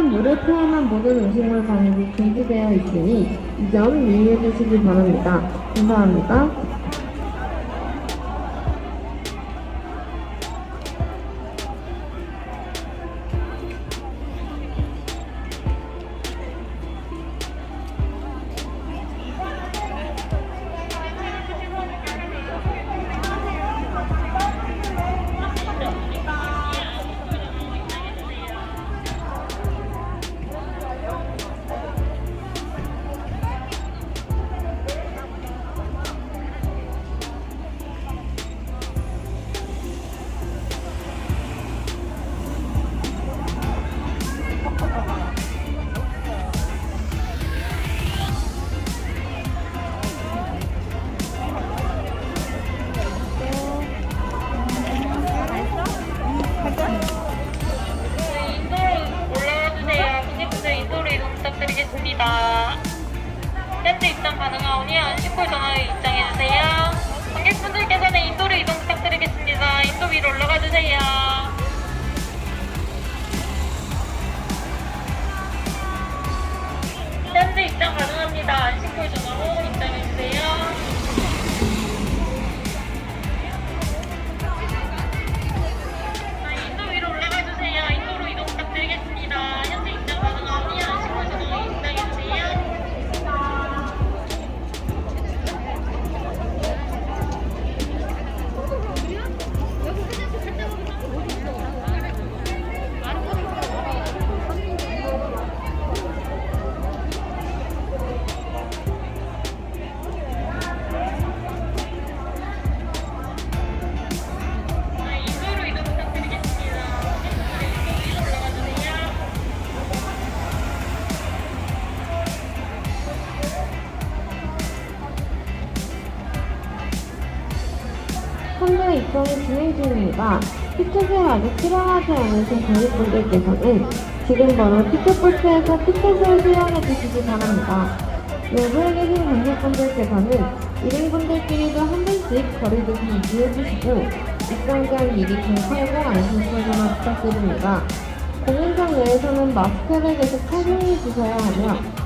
또한 물을 포함한 모든 음식물 반입이 금지되어 있으니 이 점 유의해 주시기 바랍니다. 감사합니다. 입장 가능하오니 안식홀 전화에 입장해 현재 입장이 진행 중입니다. 티켓을 아직 수령하지 않으신 관객분들께서는 지금 번호 티켓부스에서 티켓을 수령해 주시기 바랍니다. 외부에 계신 관객분들께서는 1인분들끼리도 한 분씩 거리두기 유지해 주시고 입장전 미리 080 안심처전화 부탁드립니다. 공연장 내에서는 마스크를 계속 착용해 주셔야 하며